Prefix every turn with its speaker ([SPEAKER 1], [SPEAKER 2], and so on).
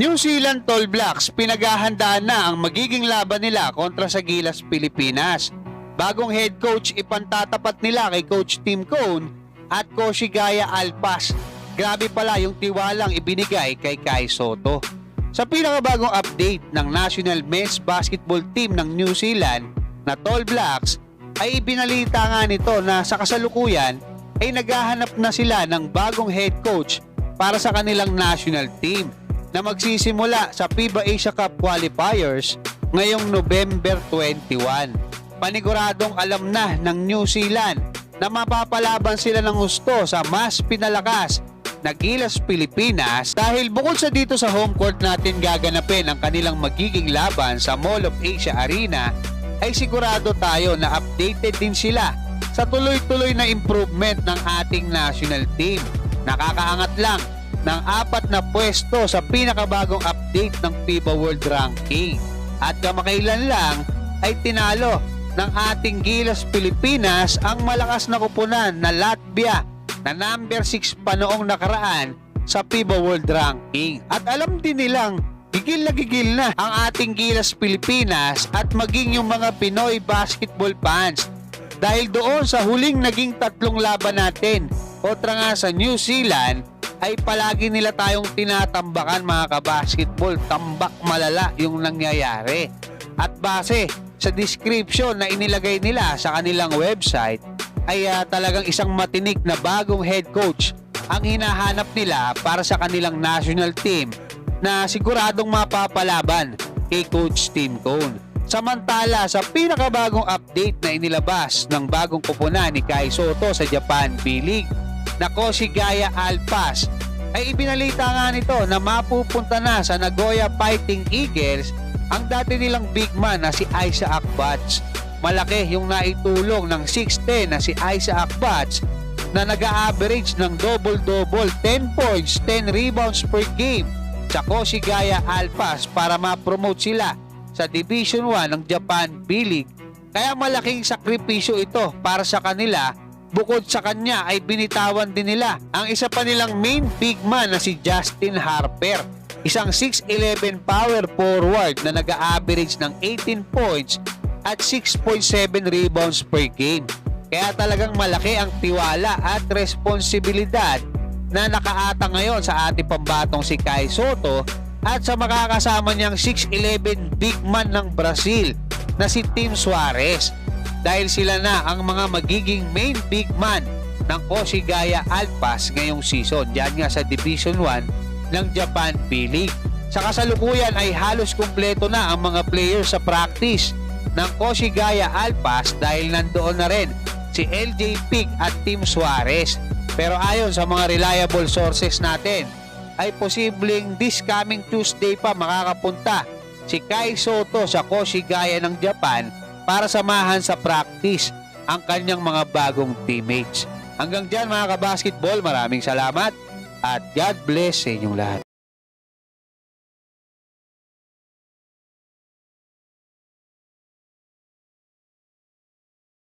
[SPEAKER 1] New Zealand Tall Blacks pinaghahandaan na ang magiging laban nila kontra sa Gilas Pilipinas. Bagong head coach ipantatapat nila kay Coach Tim Cone at Koshigaya Alpas. Grabe pala yung tiwalang ibinigay kay Kai Soto. Sa pinakabagong update ng National Men's Basketball Team ng New Zealand na Tall Blacks ay ibinalita nga nito na sa kasalukuyan ay naghahanap na sila ng bagong head coach para sa kanilang national team na magsisimula sa FIBA Asia Cup qualifiers ngayong November 21. Paniguradong alam na ng New Zealand na mapapalaban sila ng gusto sa mas pinalakas na Gilas Pilipinas dahil bukod sa dito sa home court natin gaganapin ang kanilang magiging laban sa Mall of Asia Arena ay sigurado tayo na updated din sila sa tuloy-tuloy na improvement ng ating national team. Nakakaangat lang ng apat na pwesto sa pinakabagong update ng FIBA World Ranking. At kamakailan lang ay tinalo ng ating Gilas Pilipinas ang malakas na kupunan na Latvia na number 6 pa noong nakaraan sa FIBA World Ranking. At alam din nilang gigil na gigil na ang ating Gilas Pilipinas at maging yung mga Pinoy basketball fans dahil doon sa huling naging tatlong laban natin kontra nga sa New Zealand ay palagi nila tayong tinatambakan mga kabasketball tambak malala yung nangyayari at base sa description na inilagay nila sa kanilang website ay ah, talagang isang matinik na bagong head coach ang hinahanap nila para sa kanilang national team na siguradong mapapalaban kay Coach Tim Cone. Samantala sa pinakabagong update na inilabas ng bagong kupunan ni Kai Soto sa Japan B-League na Koshigaya Alpas ay ibinalita nga nito na mapupunta na sa Nagoya Fighting Eagles ang dati nilang big man na si Isaac Bats. Malaki yung naitulong ng 6'10 na si Isaac Bats na nag-average ng double-double 10 points, 10 rebounds per game sa Koshigaya Alpas para ma-promote sila sa Division 1 ng Japan B-League. Kaya malaking sakripisyo ito para sa kanila Bukod sa kanya ay binitawan din nila ang isa pa nilang main big man na si Justin Harper. Isang 6'11 power forward na nag-average ng 18 points at 6.7 rebounds per game. Kaya talagang malaki ang tiwala at responsibilidad na nakaata ngayon sa ating pambatong si Kai Soto at sa makakasama niyang 6'11 big man ng Brazil na si Tim Suarez dahil sila na ang mga magiging main big man ng Koshigaya Alpas ngayong season. Diyan nga sa Division 1 ng Japan B-League. Sa kasalukuyan ay halos kumpleto na ang mga players sa practice ng Koshigaya Alpas dahil nandoon na rin si LJ Pig at Tim Suarez. Pero ayon sa mga reliable sources natin, ay posibleng this coming Tuesday pa makakapunta si Kai Soto sa Koshigaya ng Japan para samahan sa practice ang kanyang mga bagong teammates. Hanggang dyan mga kabasketball, maraming salamat at God bless sa inyong lahat.